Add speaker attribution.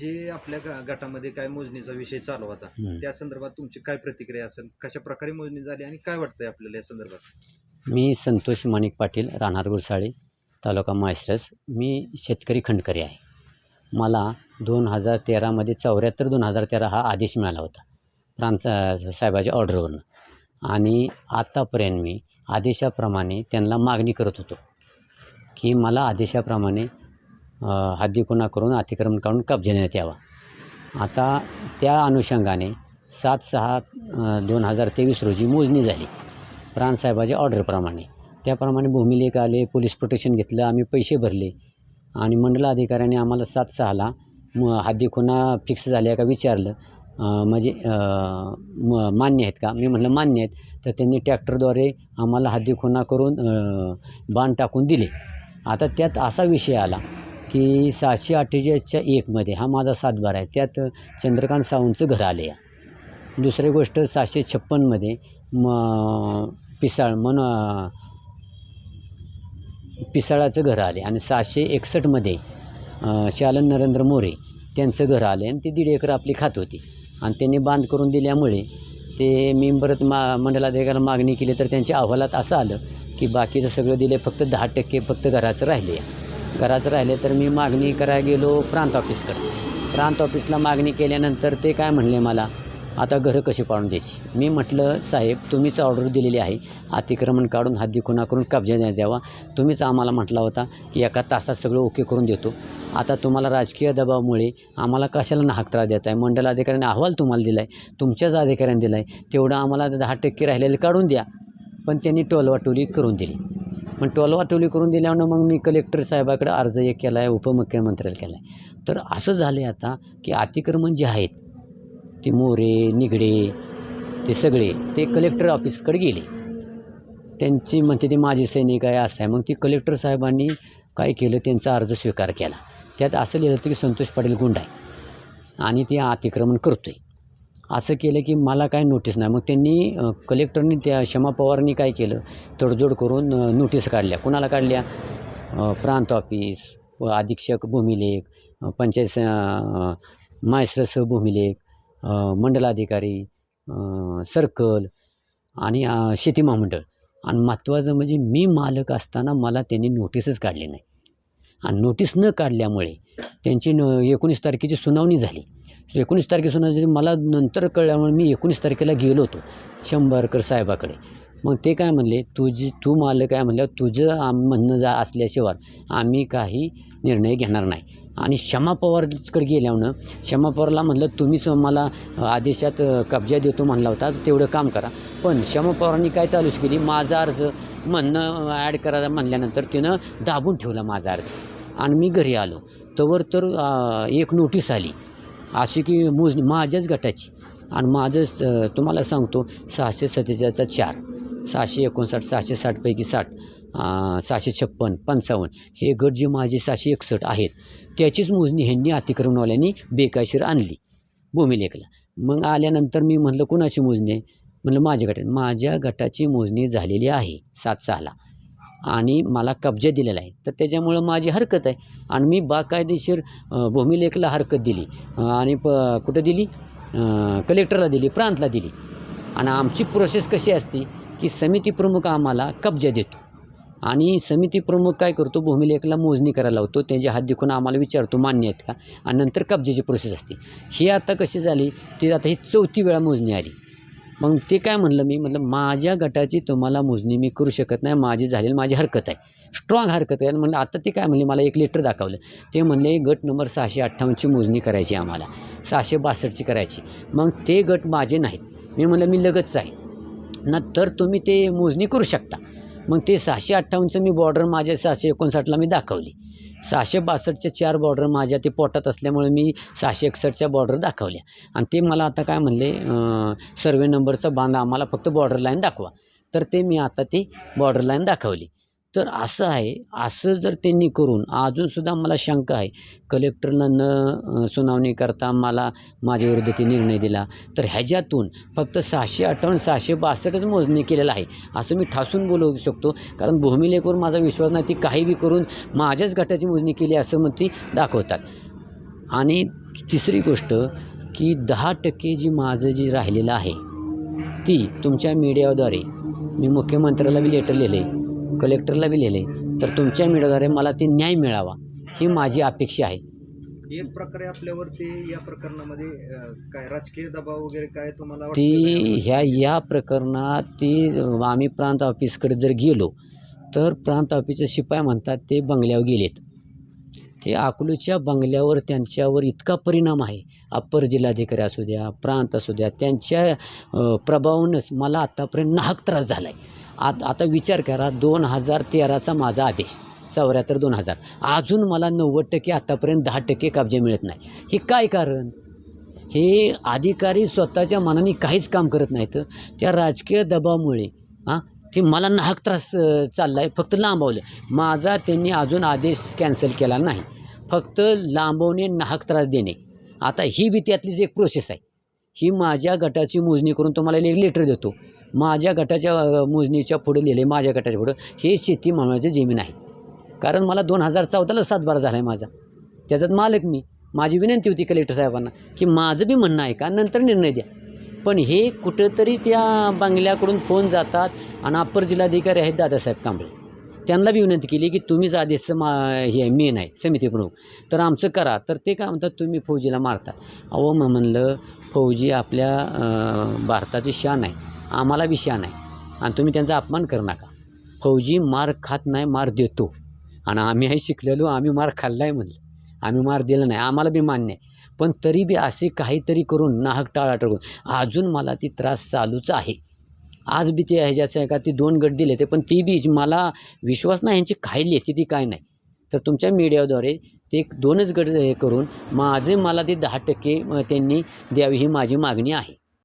Speaker 1: जे आपल्या ग- गटामध्ये काय मोजणीचा विषय चालू होता
Speaker 2: हम्म.
Speaker 1: त्या संदर्भात तुमची काय प्रतिक्रिया असेल? कशा प्रकारे मोजणी झाली आणि काय वाटतंय आपल्याला या संदर्भात?
Speaker 2: मी संतोष माणिक पाटील राहणार गुरसाळी तालुका माहेश्रस मी शेतकरी खंडकरी आहे. मला दोन हजार तेरामध्ये चौऱ्याहत्तर दोन हजार तेरा हा आदेश मिळाला होता प्रांत साहेबाच्या ऑर्डरवरून. आणि आत्तापर्यंत मी आदेशाप्रमाणे त्यांना मागणी करत होतो की मला आदेशाप्रमाणे हद्दीकुणा करून अतिक्रमण काढून कब्जा देण्यात यावा. आता त्या अनुषंगाने सात सहा दोन हजार तेवीस रोजी मोजणी झाली. प्राणसाहेबाच्या ऑर्डरप्रमाणे त्याप्रमाणे भूमिलेख आले पोलीस प्रोटेक्शन घेतलं आम्ही पैसे भरले. आणि मंडल अधिकाऱ्याने आम्हाला सात सहाला म हद्दी खुणा फिक्स झाल्या का विचारलं. म्हणजे म मान्य आहेत का? मी म्हटलं मान्य आहेत. तर त्यांनी ट्रॅक्टरद्वारे आम्हाला हद्दी खुणा करून बाण टाकून दिले. आता त्यात असा विषय आला की सहाशे अठ्ठेचाळीसच्या एकमध्ये हा माझा सातबार आहे. त्यात चंद्रकांत सावंतचं घर आले दुसरी गोष्ट सहाशे छप्पनमध्ये म पिसाळ मन पिसाळाचं घर आले आणि सहाशे एकसष्टमध्ये शालन नरेंद्र मोरे त्यांचं घर आले आणि ती दीड एकर आपली खात होती. आणि त्यांनी बांध करून दिल्यामुळे ते मी परत मा मंडलाधिकाऱ्याला मागणी केली तर त्यांच्या अहवालात असं आलं की बाकीचं सगळं दिले फक्त दहा टक्के फक्त घराचं राहिले करायचं राहिले तर मी मागणी करायला गेलो प्रांत ऑफिसकडे. प्रांत ऑफिसला मागणी केल्यानंतर ते काय म्हणले मला आता घरं कशी पाडून द्यायची? मी म्हटलं साहेब तुम्हीच ऑर्डर दिलेली आहे. अतिक्रमण काढून हद्दी खुणा करून कब्जा द्या द्यावा. तुम्हीच आम्हाला म्हटला होता की एका तासात सगळं ओके करून देतो. आता तुम्हाला राजकीय दबावामुळे आम्हाला कशाला नाहक त्रास देत आहे मंडल अधिकाऱ्याने अहवाल तुम्हाला दिला आहे तुमच्याच अधिकाऱ्याने दिला आहे तेवढं आम्हाला दहा टक्के राहिलेले काढून द्या. पण त्यांनी टोलवाटोली करून दिली. पण टोलवाटोली करून दिल्यानं मग मी कलेक्टर साहेबाकडे अर्ज एक केला आहे उपमुख्यमंत्र्याला केला आहे तर असं झालं आहे आता की अतिक्रमण जे आहेत ते मोरे निगडे ते सगळे ते कलेक्टर ऑफिसकडे गेले. त्यांची म्हणते ते माझे सैनिक आहे असं आहे. मग ती कलेक्टर साहेबांनी काय केलं त्यांचा अर्ज स्वीकार केला. त्यात असं लिहिलं होतं की संतोष पाटील गुंड आहे आणि ते अतिक्रमण करतो आहे असं केलं की मला काय नोटीस नाही. मग त्यांनी कलेक्टरनी त्या क्षमा पवारनी काय केलं? तडजोड करून नोटीस काढल्या. कुणाला काढल्या? प्रांत ऑफिस व अधीक्षक भूमिलेख पंचायत मायस्रस भूमिलेख मंडलाधिकारी सर्कल आणि शेती महामंडळ. आणि महत्त्वाचं म्हणजे मी मालक असताना मला त्यांनी नोटीसच काढली नाही. आणि नोटीस न काढल्यामुळे त्यांची न एकोणीस तारखेची सुनावणी झाली. एकोणीस तारखे सुनावणी मला नंतर कळल्यामुळे मी एकोणीस तारखेला गेलो होतो शंभरकर साहेबाकडे. मग ते काय म्हणले तुझी तू मालक काय म्हणलं तुझं आम म्हणणं जा असल्याशिवाय आम्ही काही निर्णय घेणार नाही. आणि क्षमा पवारकडे गेल्यानं क्षमा पवारला म्हणलं तुम्हीच मला आदेशात कब्जा देतो म्हणला होता तेवढं काम करा. पण क्षमा पवारांनी काय चालूच केली माझा अर्ज म्हणणं ॲड करा म्हणल्यानंतर तिनं दाबून ठेवला माझा अर्ज. आणि मी घरी आलो. तवर तर एक नोटीस आली. अशी की मोजणी माझ्याच गटाची. आणि माझं तुम्हाला सांगतो सहाशे सत्तेचाळीसचा चार सहाशे एकोणसाठ सहाशे साठपैकी साठ सहाशे छप्पन पंचावन्न हे गट जे माझे सहाशे एकसष्ट आहेत त्याचीच मोजणी ह्यांनी अतिक्रमणवाल्यांनी बेकायशीर आणली भूमिलेखला. मग आल्यानंतर मी म्हटलं कुणाची मोजणी आहे? म्हणलं माझ्या गटात माझ्या गटाची मोजणी झालेली आहे सात सहाला. आणि मला कब्जा दिलेला आहे. तर त्याच्यामुळं माझी हरकत आहे. आणि मी बाकायदेशीर भूमिलेखला हरकत दिली. आणि प कुठं दिली? कलेक्टरला दिली प्रांतला दिली. आणि आमची प्रोसेस कशी असते की समिती प्रमुख आम्हाला कब्जा देतो. आणि समिती प्रमुख काय करतो? भूमिलेखला मोजणी करायला लावतो. त्यांचे हात देखून आम्हाला विचारतो मान्य आहेत का? आणि नंतर कब्जाची प्रोसेस असते. ही आता कशी झाली? ती आता ही चौथी वेळा मोजणी आली. मग ते काय म्हणलं मी? म्हटलं माझ्या गटाची तुम्हाला मोजणी मी करू शकत नाही. माझी झालेली माझी हरकत आहे. स्ट्रॉंग हरकत आहे. म्हणलं आता ते काय म्हणले? मला एक लेटर दाखवलं. ते म्हणले गट नंबर सहाशे अठ्ठावन्नची मोजणी करायची आम्हाला. सहाशे बासष्टची करायची. मग ते गट माझे नाहीत. मी म्हणलं मी लगतच आहे ना तर तुम्ही ते मोजणी करू शकता. मग ते सहाशे अठ्ठावन्नचं मी बॉर्डर माझ्या सहाशे एकोणसाठला मी दाखवली. सहाशे बासष्टच्या चार बॉर्डर माझ्या ते पोटात असल्यामुळे मी सहाशे एकसष्टच्या बॉर्डर दाखवल्या. आणि ते मला आता काय म्हणले सर्वे नंबरचा बांध आम्हाला फक्त बॉर्डर लाईन दाखवा. तर ते मी आता ती बॉर्डर लाईन दाखवली. तर असं आहे असं जर त्यांनी करून अजूनसुद्धा मला शंका आहे. कलेक्टरनं न सुनावणी करता मला माझ्याविरुद्ध ते निर्णय दिला. तर ह्याच्यातून फक्त सहाशे अठ्ठावन्न सहाशे बासष्टच मोजणी केलेलं आहे असं मी ठासून बोलू शकतो. कारण भूमिलेखवर माझा विश्वास नाही ती काही बी करून माझ्याच गटाची मोजणी केली असं मग ती दाखवतात. आणि तिसरी गोष्ट की दहा टक्के जी माझं जी राहिलेलं आहे ती तुमच्या मीडियाद्वारे मी मुख्यमंत्र्याला बी लेटर लिहिले. कलेक्टरला बी लिहिले तर तुमच्या मीडियाद्वारे मला ते न्याय मिळावा ही माझी अपेक्षा आहे.
Speaker 1: एक प्रकारे आपल्यावरती या प्रकरणामध्ये काय राजकीय दबाव वगैरे काय तुम्हाला
Speaker 2: ती ह्या या प्रकरणात ती आम्ही प्रांत ऑफिसकडे जर गेलो तर प्रांत ऑफिसचे शिपाई म्हणतात ते बंगल्यावर गेलेत. ते अकलूच्या बंगल्यावर त्यांच्यावर इतका परिणाम आहे. अप्पर जिल्हाधिकारी असू द्या प्रांत असू द्या त्यांच्या प्रभावानंच मला आत्तापर्यंत नाहक त्रास झाला आहे आत आता विचार करा दोन हजार तेराचा माझा आदेश चौऱ्याहत्तर दोन हजार. अजून मला नव्वद टक्के आत्तापर्यंत दहा टक्के कब्जे मिळत नाही. हे काय कारण? हे अधिकारी स्वतःच्या मनाने काहीच काम करत नाहीत. त्या राजकीय दबावामुळे हां ते मला नाहक त्रास चालला आहे फक्त लांबवलं माझा त्यांनी अजून आदेश कॅन्सल केला नाही. फक्त लांबवणे नाहक त्रास देणे. आता ही बी त्यातलीच एक प्रोसेस आहे ही माझ्या गटाची मोजणी करून तुम्हाला एक लेटर देतो. माझ्या गटाच्या मोजणीच्या पुढे लिहिले माझ्या गटाच्या पुढं हे शेती मानवाची जमीन आहे. कारण मला दोन हजार चौदाला सातबारा झाला आहे माझा. त्याच्यात मालक मी. माझी विनंती होती कलेक्टर साहेबांना की माझं बी म्हणणं आहे का? नंतर निर्णय द्या. पण हे कुठंतरी त्या बंगल्याकडून फोन जातात आणि अप्पर जिल्हाधिकारी आहेत दादासाहेब कांबळे. त्यांना बी विनंती केली की तुम्हीच आदेश मा हे मेन आहे समिती प्रमुख. तर आमचं करा. तर ते काय म्हणतात तुम्ही फौजीला मारता. अहो मग म्हणलं फौजी आपल्या भारताची शान आहे. आम्हाला विषय नाही. आणि तुम्ही त्यांचा अपमान करू नका. फौजी मार खात नाही मार देतो. आणि आम्ही हे शिकलेलो आम्ही मार खाल्ला आहे म्हणलं. आम्ही मार दिला नाही. आम्हाला बी मान्य आहे. पण तरी बी असे काहीतरी करून नाहक टाळा टळून अजून मला ती त्रास चालूच आहे. आज बी ते ह्याच्याचं आहे का ती दोन गट दिले ते पण ती बी मला विश्वास नाही यांची काय लिहिते ती काय नाही. तर तुमच्या मीडियाद्वारे ते एक दोनच गट हे करून माझे मला ते दहा टक्के त्यांनी द्यावी ही माझी मागणी आहे.